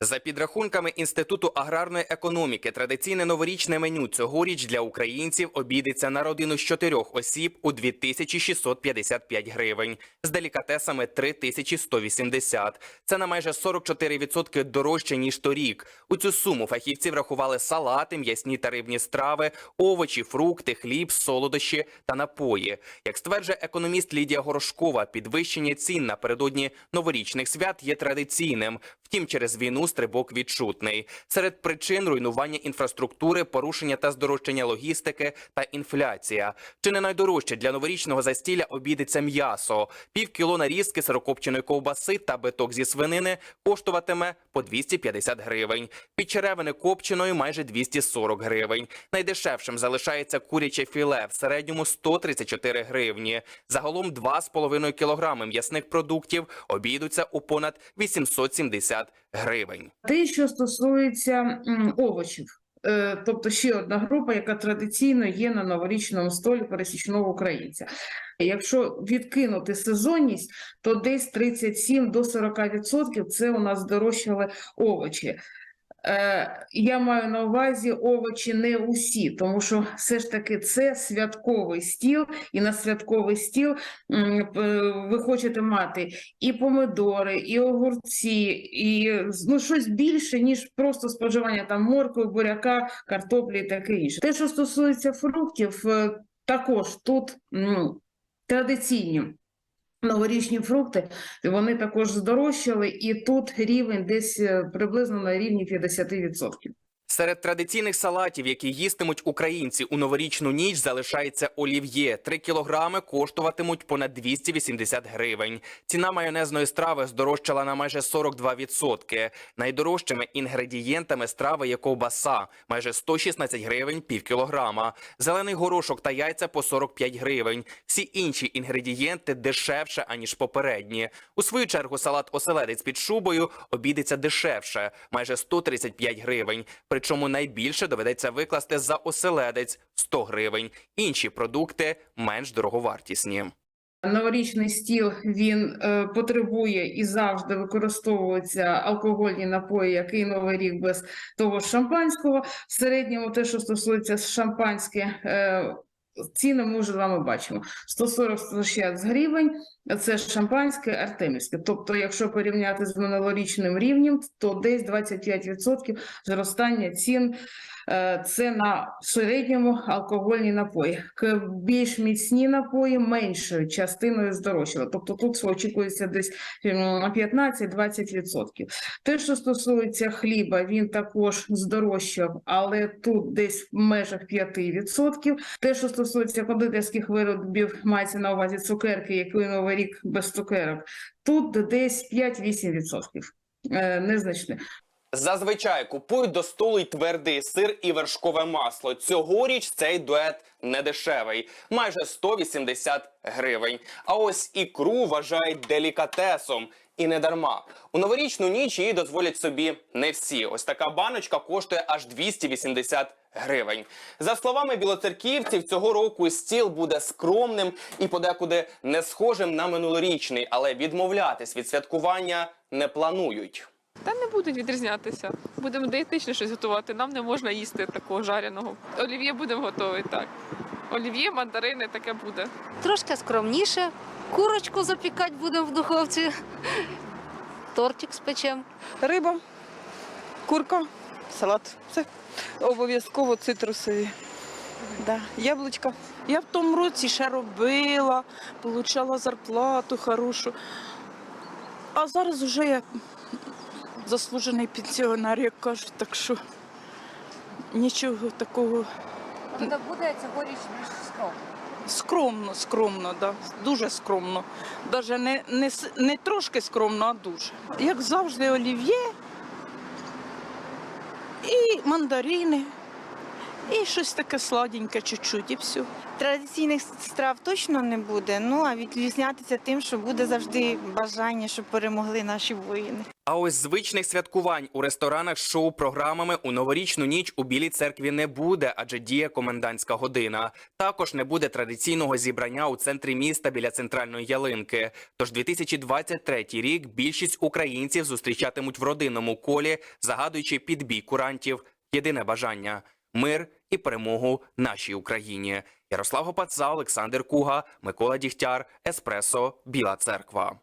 За підрахунками Інституту аграрної економіки, традиційне новорічне меню цьогоріч для українців обійдеться на родину з чотирьох осіб у 2655 гривень, з делікатесами 3180. Це на майже 44% дорожче ніж торік. У цю суму фахівці врахували салати, м'ясні та рибні страви, овочі, фрукти, хліб, солодощі та напої. Як стверджує економіст Лідія Горошкова, підвищення цін напередодні новорічних свят є традиційним. Втім, через війну стрибок відчутний. Серед причин руйнування інфраструктури, порушення та здорожчання логістики та інфляція. Чи не найдорожче для новорічного застілля обійдеться м'ясо? Пів кіло нарізки сирокопченої ковбаси та биток зі свинини коштуватиме по 250 гривень. Під черевини копченої майже 240 гривень. Найдешевшим залишається куряче філе в середньому 134 гривні. Загалом 2,5 кілограми м'ясних продуктів обійдуться у понад 870 гривень. Те, що стосується овочів, е, тобто ще одна група, яка традиційно є на новорічному столі пересічного українця. Якщо відкинути сезонність, то десь 37 до 40% це у нас дорожчали овочі. Е, Я маю на увазі овочі не усі, тому що все ж таки це святковий стіл, і на святковий стіл ви хочете мати і помидори, і огурці, і ну, щось більше, ніж просто споживання там моркви, буряка, картоплі і таке інше. Те, що стосується фруктів, е, також тут м, традиційні. Новорічні фрукти вони також здорожчали, і тут рівень десь е, приблизно на рівні 50%. Серед традиційних салатів, які їстимуть українці у новорічну ніч, залишається олів'є. Три кілограми коштуватимуть понад 280 гривень. Ціна майонезної страви здорожчала на майже 42%. Найдорожчими інгредієнтами страви є ковбаса – майже 116 гривень пів кілограма. Зелений горошок та яйця по 45 гривень. Всі інші інгредієнти дешевше, аніж попередні. У свою чергу салат оселедець під шубою обійдеться дешевше – майже 135 гривень. Причому найбільше доведеться викласти за оселедець – 100 гривень. Інші продукти менш дороговартісні. Новорічний стіл він е, потребує і завжди використовуються алкогольні напої, який новий рік без того ж шампанського. В середньому, те, що стосується шампанське, е, ціни ми вже з вами бачимо: 140-160 гривень. Це шампанське артемівське. Тобто, якщо порівняти з минулорічним рівнем, то десь 25% зростання цін. Е, Це на середньому алкогольні напої. Більш міцні напої меншою частиною здорожчали. Тобто тут очікується десь м, 15-20%. Те, що стосується хліба, він також здорожчав, але тут десь в межах 5%. Те, що стосується кондитерських виробів, мається на увазі цукерки, які новий рік без цукерок, тут десь 5-8%. Е, Незначне. Зазвичай купують до столу й твердий сир і вершкове масло. Цьогоріч цей дует не дешевий, майже 180 гривень. А ось ікру вважають делікатесом. І не дарма. У новорічну ніч її дозволять собі не всі. Ось така баночка коштує аж 280 гривень. За словами білоцерківців, цього року стіл буде скромним і подекуди не схожим на минулорічний, але відмовлятись від святкування не планують. Та не будуть відрізнятися. Будемо дієтично щось готувати. Нам не можна їсти такого жареного. Олів'є будемо готувати так. Олів'є, мандарини, таке буде. Трошки скромніше. Курочку запікати будемо в духовці. Тортик спечемо. Риба, курка, салат. Все. Обов'язково цитрусові. Да. Яблучка. Я в тому році ще робила, отримала зарплату хорошу. А зараз вже я заслужений пенсіонер, як кажуть, так що нічого такого Тобто буде цьогоріч більш скромно. скромно, скромно, да. дуже скромно. Даже не, не, не трошки скромно, а дуже. Як завжди, олів'є і мандарини, і щось таке сладеньке чуть-чуть, і все. Традиційних страв точно не буде. Ну а відрізнятися тим, що буде завжди бажання, щоб перемогли наші воїни. А ось звичних святкувань у ресторанах з шоу-програмами у новорічну ніч у Білій церкві не буде, адже діє комендантська година. Також не буде традиційного зібрання у центрі міста біля центральної ялинки. Тож 2023 рік більшість українців зустрічатимуть в родинному колі, загадуючи підбій курантів. Єдине бажання мир і перемогу нашій Україні. Ярослав Гопаца, Олександр Куга, Микола Дігтяр, Еспресо, Біла Церква.